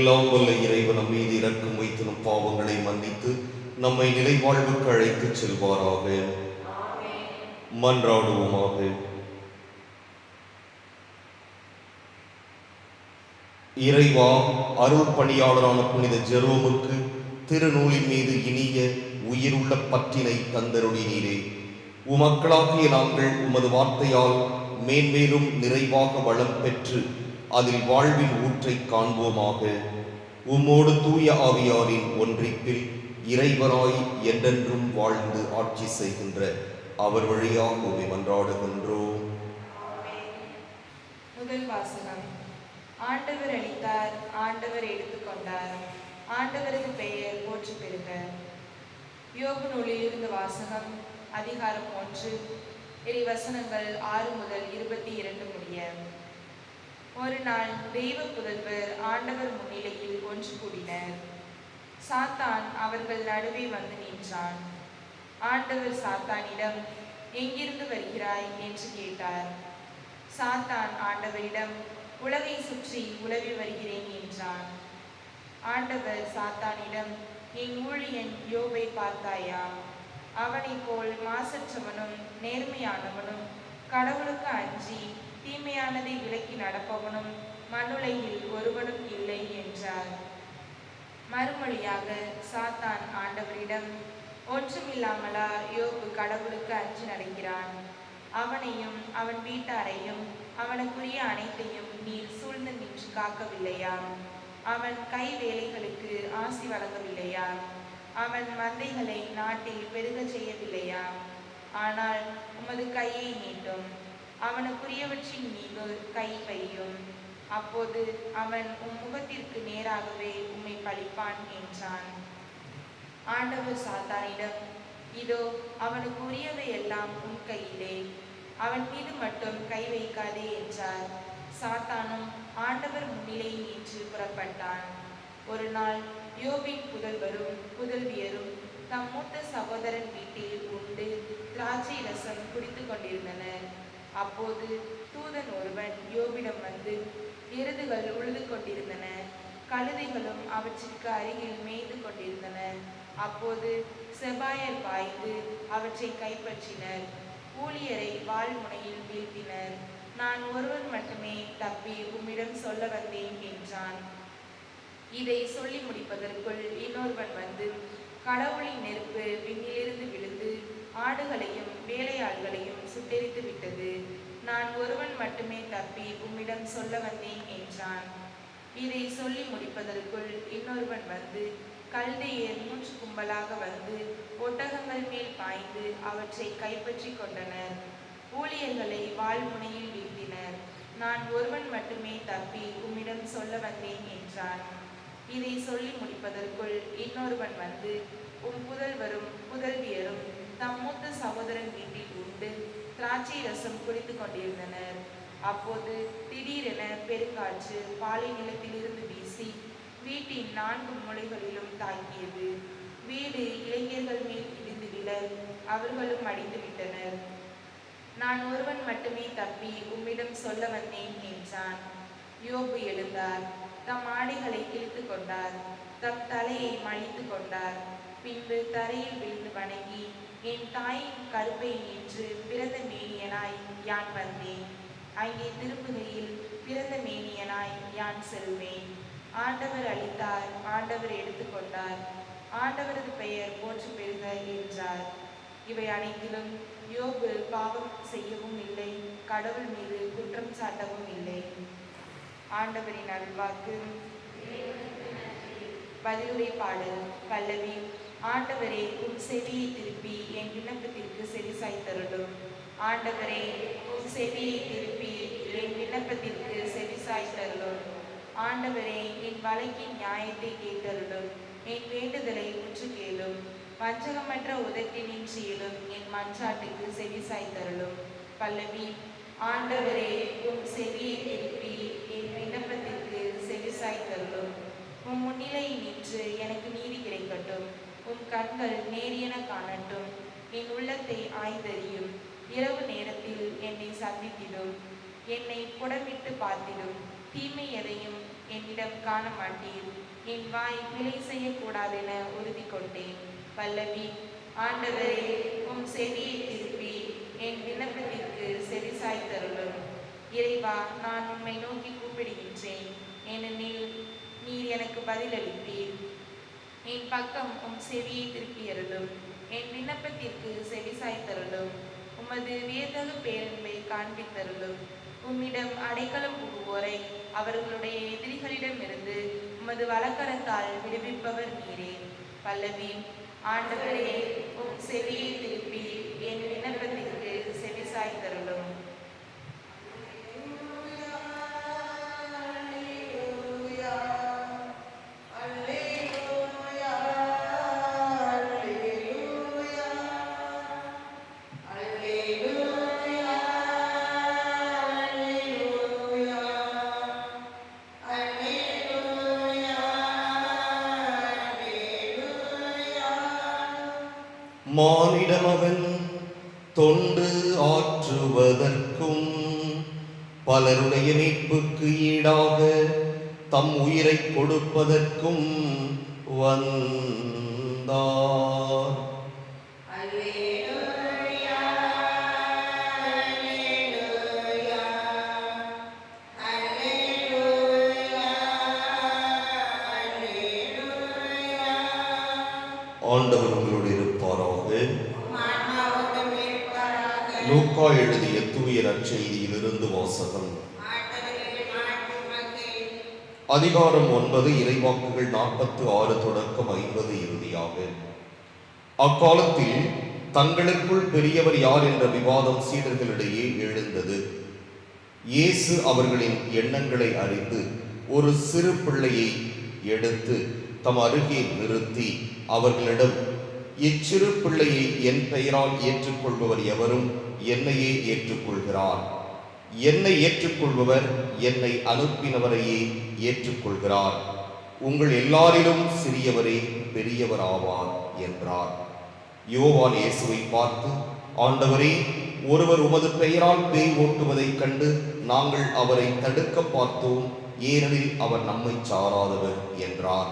எல்லாம் வல்ல இறைவன் மீது இறக்கும் வைத்து நம் பாவங்களை மன்னித்து நம்மை நிலை வாழ்வுக்கு அழைத்துச் செல்வாராக. மன்றாடுவோமாக. இறைவா அருள் பணியாளரான புனித ஜெரோமுக்கு திருநூலின் மீது இனிய உயிருள்ள பற்றினை தந்தருளினீரே. உமக்களாகிய நாங்கள் உமது வார்த்தையால் மேன்மேலும் நிறைவாக வளம் பெற்று அதில் வாழ்வின் ஊற்றை காண்போமாக. உம்மோடு தூய ஆவியாரின் ஒன்றிப்பில் இறைவராய் என்றென்றும் வாழ்ந்து ஆட்சி செய்கின்ற அவர் வழியாக உமை மன்றாடுகின்றோம். முதல் வாசகம். ஆண்டவர் அளித்தார் ஆண்டவர் எடுத்துக்கொண்டார் ஆண்டவரது பெயர் போற்று பெறுக. யோபு நூலிலிருந்து வாசகம் அதிகாரம் ஒன்று. இறை வசனங்கள் ஆறு முதல் இருபத்தி இரண்டு முடிய. ஒரு நாள் தெய்வ புதல்வர் ஆண்டவர் முன்னிலையில் ஒன்று கூடினர். சாத்தான் அவர்கள் நடுவே வந்து நின்றான். ஆண்டவர் சாத்தானிடம் எங்கிருந்து வருகிறாய்? என்று கேட்டார். சாத்தான் ஆண்டவரிடம் உலகை சுற்றி உலவி வருகிறேன் என்றான். ஆண்டவர் சாத்தானிடம் என் ஊழியன் யோபை பார்த்தாயா? அவனைப் போல் மாசற்றவனும் நேர்மையானவனும் கடவுளுக்கு அஞ்சி தீமையானதை விலக்கி நடப்பவனும் மனுலையில் ஒருவனும் இல்லை என்றார். மறுமொழியாக சாத்தான் ஆண்டவரிடம் ஒன்றுமில்லாமலா யோபு கடவுளுக்கு அஞ்சு நடக்கிறான். அவனையும் அவன் வீட்டாரையும் அவனுக்குரிய அனைத்தையும் நீர் சூழ்ந்து நின்று காக்கவில்லையா? அவன் கை வேலைகளுக்கு ஆசி வழங்கவில்லையா? அவன் மந்தைகளை நாட்டில் பெருகச் செய்யவில்லையா? ஆனால் உமது கையை நீட்டும் அவனுக்குரியவற்றின் மீது கை வையும். அப்போது அவன் உம் முகத்திற்கு நேராகவே உம்மை பழிப்பான் என்றான். ஆண்டவர் சாத்தானிடம் இதோ அவனுக்கு உரியவை எல்லாம் உன் கையிலே. அவன் மீது மட்டும் கை வைக்காதே என்றார். சாத்தானும் ஆண்டவர் முன்னிலையில் நின்று புறப்பட்டான். ஒரு நாள் யோபின் புதல்வரும் புதல்வியரும் தம் மூத்த சகோதரன் வீட்டில் உண்டு திராட்சை ரசம் குடித்து கொண்டிருந்தனர். அப்போது தூதன் ஒருவன் யோபிடம் வந்து எருதுகள் உழுது கொண்டிருந்தன கழுதைகளும் அவற்றிற்கு அருகில் மேய்ந்து கொண்டிருந்தன. அப்போது செபாயர் பாய்ந்து அவற்றை கைப்பற்றினர். ஊழியரை வாழ்முனையில் வீழ்த்தினர். நான் ஒருவன் மட்டுமே தப்பி உம்மிடம் சொல்ல வந்தேன் என்றான். இதை சொல்லி முடிப்பதற்குள் இன்னொருவன் வந்து கடவுளின் நெருப்பு விண்ணிலிருந்து விழுந்து ஆடுகளையும் வேலையாள்களையும் சுட்டெரித்து விட்டது. நான் ஒருவன் மட்டுமே தப்பி உம்மிடம் சொல்ல வந்தேன் என்றான். இதை சொல்லி முடிப்பதற்குள் இன்னொருவன் வந்து கல்தையர் மூன்று கும்பலாக வந்து ஒட்டகங்கள் மேல் பாய்ந்து அவற்றை கைப்பற்றி கொண்டனர். ஊழியர்களை வாழ்முனையில் வீழ்த்தினர். நான் ஒருவன் மட்டுமே தப்பி உம்மிடம் சொல்ல வந்தேன் என்றான். இதை சொல்லி முடிப்பதற்குள் இன்னொருவன் வந்து உம் புதல்வரும் புதல்வியரும் தம் மூத்த சகோதரன் வீட்டில் உண்டு. திராட்சை ரசம் குடித்து கொண்டிருந்தனர். அப்போது திடீரென பெருங்காற்று பாலை நிலத்திலிருந்து வீசி வீட்டின் நான்கு மூலைகளிலும் தாக்கியது. வீடு இளைஞர்கள் மேல் இடிந்து விழ அவர்களும் அடிந்து விட்டனர். நான் ஒருவன் மட்டுமே தப்பி உம்மிடம் சொல்ல வந்தேன் என்றான். யோபு எழுந்தார். தம் ஆடைகளை கிழித்து கொண்டார். தம் தலையை மழித்து கொண்டார். பின்பு தரையில் விழுந்து வணங்கி என் தாயின் கருப்பை நின்று பிறந்த மேனியனாய் யான் வந்தேன். அங்கே திரும்புகையில் பிறந்த மேனியனாய் யான் செல்வேன். ஆண்டவர் அளித்தார் ஆண்டவர் எடுத்துக்கொண்டார் ஆண்டவரது பெயர் போற்று பெறுக என்றார். இவை அனைத்திலும் யோபு பாவம் செய்யவும் இல்லை கடவுள் மீது குற்றம் சாட்டவும் இல்லை. ஆண்டவரின் அருள்வாக்கு. பதிலுரை பாடல் பல்லவி ஆண்டவரே உம் செவியை திருப்பி என் விண்ணப்பத்திற்கு செவி சாய்த்தருளும் ஆண்டவரே உம் செவியை திருப்பி என் விண்ணப்பத்திற்கு செவி சாய்த்தருளும் ஆண்டவரே என் வழக்கின் நியாயத்தை கேட்டருளும். என் வேண்டுதலை உற்று கேளும். வஞ்சகமற்ற உதட்டினின் செயலும் என் மன்றாட்டுக்கு செவி சாய்த்தருளும் பல்லவி ஆண்டவரே உம் செவியை திருப்பி என் விண்ணப்பத்திற்கு செவி சாய்த்தருளும் உம் முன்னிலையில் நின்று எனக்கு நீதி கிடைக்கட்டும் உம் கண்கள் நேரியென காணட்டும். என் உள்ளத்தை ஆய்ந்தறியும். இரவு நேரத்தில் என்னை சந்தித்திடும். என்னை புடமிட்டு பார்த்திடும். தீமை எதையும் என்னிடம் காண மாட்டீர் என் வாய் பிழை செய்யக்கூடாதென உறுதி கொண்டேன் பல்லவி ஆண்டவரே உம் செவியை திருப்பி என் விண்ணப்பத்திற்கு செவிசாய் தருளும் இறைவா நான் உம்மை நோக்கி கூப்பிடுகின்றேன். ஏனெனில் நீர் எனக்கு பதிலளிப்பீர் என் பக்கம் உம் செவியை திருப்பியருளும் என் விண்ணப்பத்திற்கு செவி சாய்த்தருளும். உமது வியத்தகு பேரன்பை காண்பித்தருளும். உம்மிடம் அடைக்கலம் புகுவோரை அவர்களுடைய எதிரிகளிடமிருந்து உமது வழக்கரத்தால் விடுவிப்பவர் நீரே. பல்லவி ஆண்டவரே உம் செவியை திருப்பி என் விண்ணப்பத்திற்கு செவி சாய்த்தருளும். மானிட தொண்டு ஆற்றுவதற்கும் பலருடைய மீட்புக்கு ஈடாக தம் உயிரை கொடுப்பதற்கும் வந்தார் எழுதிய தூய நற்செய்தியிலிருந்து வாசகம். அதிகாரம் ஒன்பது இறைவாக்குகள் நாற்பத்து ஆறு தொடக்கம் ஐம்பது இறுதியாக. அக்காலத்தில் தங்களுக்குள் பெரியவர் யார் என்ற விவாதம் சீடர்களிடையே எழுந்தது. இயேசு அவர்களின் எண்ணங்களை அறிந்து ஒரு சிறு பிள்ளையை எடுத்து தம் அருகே நிறுத்தி அவர்களிடம் இச்சிறு பிள்ளையை என் பெயரால் ஏற்றுக்கொள்பவர் எவரும் என்னையே ஏற்றுக்கொள்கிறார். என்னை ஏற்றுக்கொள்பவர் என்னை அனுப்பினவரையே ஏற்றுக்கொள்கிறார். உங்கள் எல்லாரிலும் சிறியவரே பெரியவராவார் என்றார். யோவான் இயேசுவை பார்த்து ஆண்டவரே ஒருவர் உமது பெயரால் பேய் ஓட்டுவதைக் கண்டு நாங்கள் அவரை தடுக்க பார்த்தோம். ஏனெனில் அவர் நம்மை சாராதவர் என்றார்.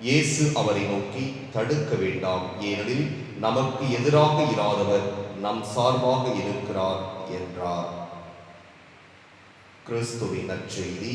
இயேசு அவரை நோக்கி தடுக்க வேண்டாம். ஏனெனில் நமக்கு எதிராக இராதவர் நம் சார்பாக இருக்கிறார் என்றார். கிறிஸ்துவின் நற்செய்தி.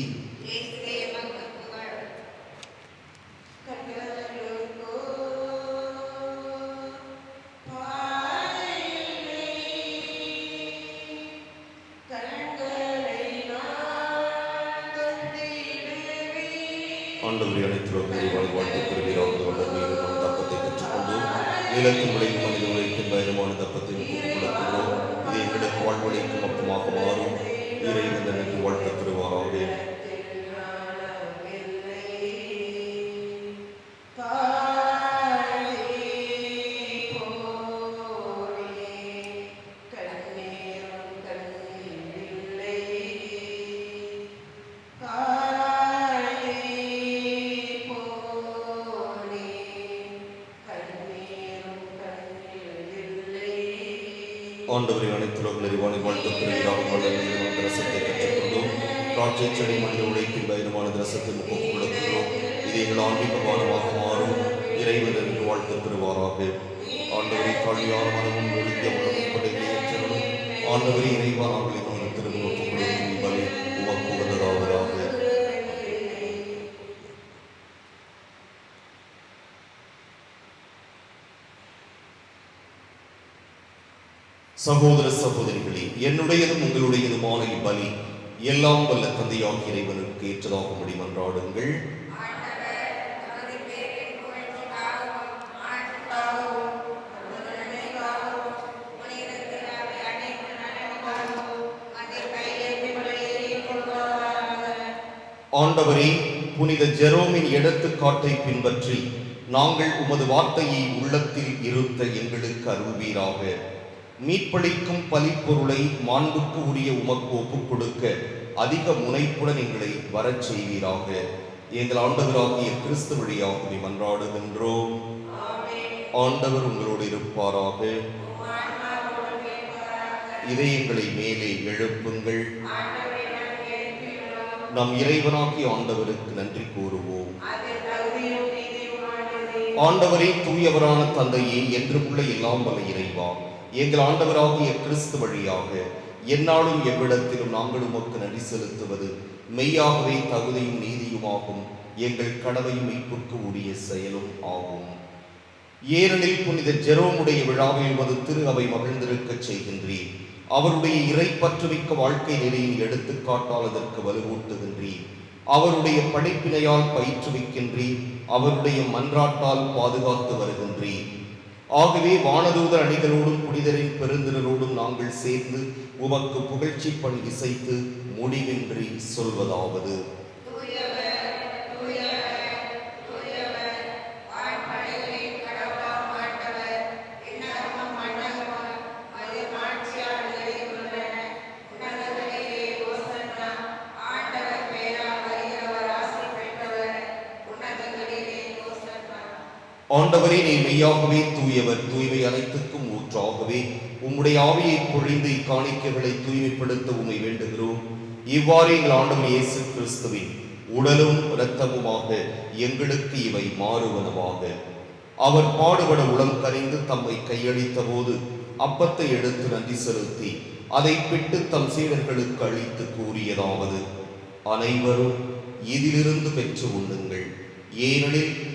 ஆண்டவரை அனைத்து பெரியவாள் வாழ்த்து பெறுவீராக நம் தப்பத்தை பெற்றுக்கொண்டு நிலத்து முறையும் மனித உழைக்கும் பயணமான தப்பத்தை கொடுக்கிறோம் இது எங்களுக்கு வாழ்வழிக்கும் அப்பமாக மாறும். இறைவன் எனக்கு வாழ்த்து பெறுவாராக ஆண்டவரை அனைத்துலக நிறைவான வாழ்த்து பெறுகிறார் வல்லமையில் நம் ரசத்தை கற்றுக்கொண்டோம். திராட்சை செடி மனித உழைப்பின் பயிரமான ரசத்தை முப்போக்கு கொடுக்கிறோம் இது எங்கள் ஆன்மீக பானமாக மாறும். இறைவன் என்று வாழ்த்து பெறுவாராக ஆண்டவரை தாழ்மையான மனமும் ஒழுங்கிய மனமும் படையேற்றலும் ஆண்டவரை இறைவா சகோதர சகோதரிகளே என்னுடையதும் உங்களுடையதுமான இப்பலி எல்லாம் வல்ல தந்தையாகிய இறைவனுக்கு ஏற்றதாக முடிமன்றாடுங்கள் ஆண்டவரே புனித ஜெரோமின் எடுத்துக்காட்டை பின்பற்றி நாங்கள் உமது வார்த்தையை உள்ளத்தில் இருத்த எங்களுக்கு அருள்வீராக. மீட்பளிக்கும் பலிப்பொருளை மாண்புக்கு உரிய உமக்கு ஒப்புக் கொடுக்க அதிக முனைப்புடன் எங்களை வரச் செய்வீராக. எங்கள் ஆண்டவராகிய கிறிஸ்து வழியாகவே மன்றாடுகின்றோம். ஆண்டவர் உங்களோடு இருப்பாராக. இதயங்களை மேலே எழுப்புங்கள். நம் இறைவனாகிய ஆண்டவருக்கு நன்றி கூறுவோம். ஆண்டவரே தூயவரான தந்தையே என்றுமுள்ள உள்ள இல்லாமல் இறைவா. எங்கள் ஆண்டவராகிய கிறிஸ்து வழியாக என்னாலும் எவ்விடத்திலும் நாங்கள் உமக்கு நன்றி செலுத்துவது. மெய்யாகவே தகுதியும் நீதியுமாகும். எங்கள் கடவையும் மீட்புக்கு உரிய செயலும் ஆகும். ஏனெனில் புனித ஜெரோமுடைய விழாவில் உமது திரு அவை மகிழ்ந்திருக்கச் செய்கின்றீர். அவருடைய இறை பற்றுமிக்க வாழ்க்கை நெறியின் எடுத்துக்காட்டால் அதற்கு வலுவூட்டுகின்றீர். அவருடைய படைப்பினையால் பயிற்றுவிக்கின்றீர். அவருடைய மன்றாட்டால் பாதுகாத்து வருகின்றீர். ஆகவே வானதூதர் அணிகளோடும் புனிதரின் பெருந்தினரோடும் நாங்கள் சேர்ந்து உமக்கு புகழ்ச்சி பண் இசைத்து முடிவின்றி சொல்வதாவது. ஆண்டவரே நீ மெய்யாகவே தூயவர். தூய்மை அனைத்துக்கும் ஊற்றாகவே. உம்முடைய ஆவியை பொழிந்து இக்காணிக்கைகளை தூய்மைப்படுத்த உண்மை வேண்டுகிறோம். இவ்வாறு எங்கள் ஆண்டவர் இயேசு கிறிஸ்துவின் உடலும் இரத்தமுமாக எங்களுக்கு இவை மாறுவனவாக. அவர் பாடுபட உளம் கரைந்து தம்மை கையளித்த போது அப்பத்தை எடுத்து நன்றி செலுத்தி அதை பிட்டு தம் சீடர்களுக்கு அளித்து கூறியதாவது அனைவரும் இதிலிருந்து பெற்று உண்ணுங்கள். ஏனெனில்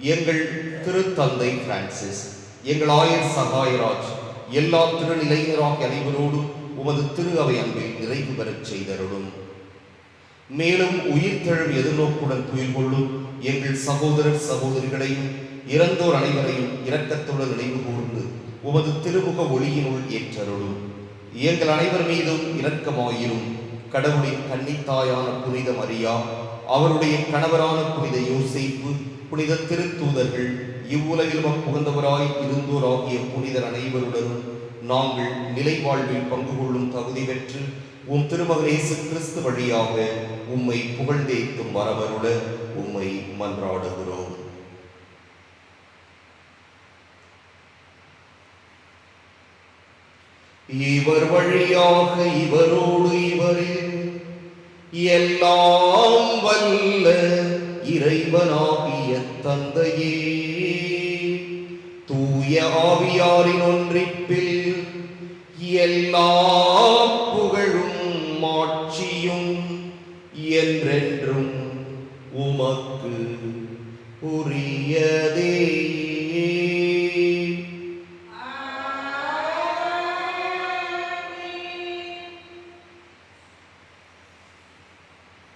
எங்கள் திருத்தந்தை பிரான்சிஸ் எங்கள் ஆயர் சகாயராஜ் எல்லா திருநிலைஞராக அனைவரோடும் உமது திரு அவை அன்பில் நிறைவு பெறச் செய்தருளும். மேலும் உயிர்த்தெழும் எதிர்நோக்குடன் துயில் கொள்ளும் எங்கள் சகோதரர் சகோதரிகளையும் இறந்தோர் அனைவரையும் இரக்கத்துடன் நினைவு கூர்ந்து உமது திருமுக ஒளியினுள் ஏற்றருளும். எங்கள் அனைவர் மீதும் இரக்கமாயிரும். கடவுளின் கன்னித்தாயான புனித மரியா அவருடைய கணவரான புனித யோசிப்பு புனித திருத்தூதர்கள் இவ்வுலகிலும் புகழ்ந்தவராய் இருந்தோர் ஆகிய புனிதர் அனைவருடனும் நாங்கள் நிலை வாழ்வில் பங்கு கொள்ளும் தகுதி பெற்று உம் திருமகனேசு கிறிஸ்து வழியாக உம்மை புகழ்ந்தேத்தும் வரவருட உம்மை மன்றாடுகிறோம். இவர் வழியாக இவரோடு இவரில் எல்லாம் வல்ல இறைவனாகிய தந்தையே தூய ஆவியாரின் ஒன்றிப்பில் எல்லா புகழும் மாட்சியும் என்றென்றும் உமக்கு உரியதே.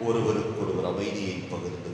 ஒருவருக்கொருவர் அமைதியை பகிர்ந்து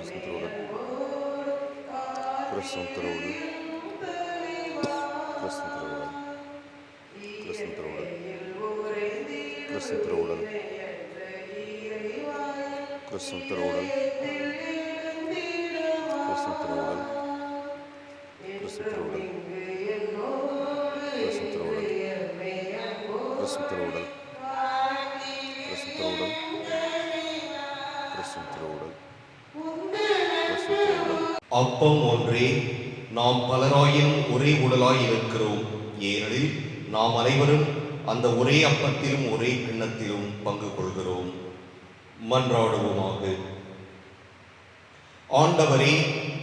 கிறிஸ்துவின் திருவுடல் கிறிஸ்துவின் திருவுடல் கிறிஸ்துவின் திருவுடல் கிறிஸ்துவின் திருவுடல் கிறிஸ்துவின் திருவுடல் கிறிஸ்துவின் திருவுடல் கிறிஸ்துவின் திருவுடல் கிறிஸ்துவின் திருவுடல் கிறிஸ்துவின் திருவுடல் கிறிஸ்துவின் திருவுடல் கிறிஸ்துவின் திருவுடல் கிறிஸ்துவின் திருவுடல் அப்பம் ஒன்றே நாம் பலராயினும் ஒரே உடலாய் இருக்கிறோம். ஏனெனில் நாம் அனைவரும் அந்த ஒரே அப்பத்திலும் ஒரே கிண்ணத்திலும் பங்கு கொள்கிறோம். மன்றாடுவோமாக. ஆண்டவரே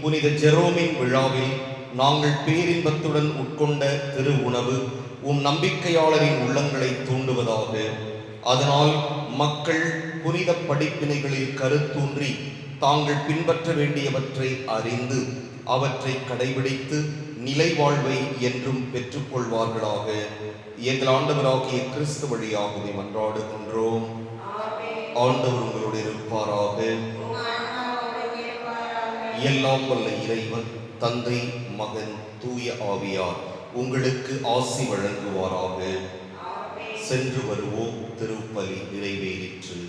புனித ஜெரோமின் விழாவில் நாங்கள் பேரின்பத்துடன் உட்கொண்ட திரு உணவு உம் நம்பிக்கையாளரின் உள்ளங்களை தூண்டுவதாக. அதனால் மக்கள் புனித படிப்பினைகளில் கருத்தூன்றி தாங்கள் பின்பற்ற வேண்டியவற்றை அறிந்து அவற்றை கடைபிடித்து நிலை வாழ்வை என்றும் பெற்றுக்கொள்வார்களாக. எங்கள் ஆண்டவராகிய கிறிஸ்து வழியாகவே மன்றாடுகின்றோம். ஆண்டவர் உங்களோடு இருப்பாராக. எல்லாம் வல்ல இறைவன் தந்தை மகன் தூய ஆவியார் உங்களுக்கு ஆசி வழங்குவாராக. சென்று வருவோம் திருப்பலி நிறைவேறிற்று.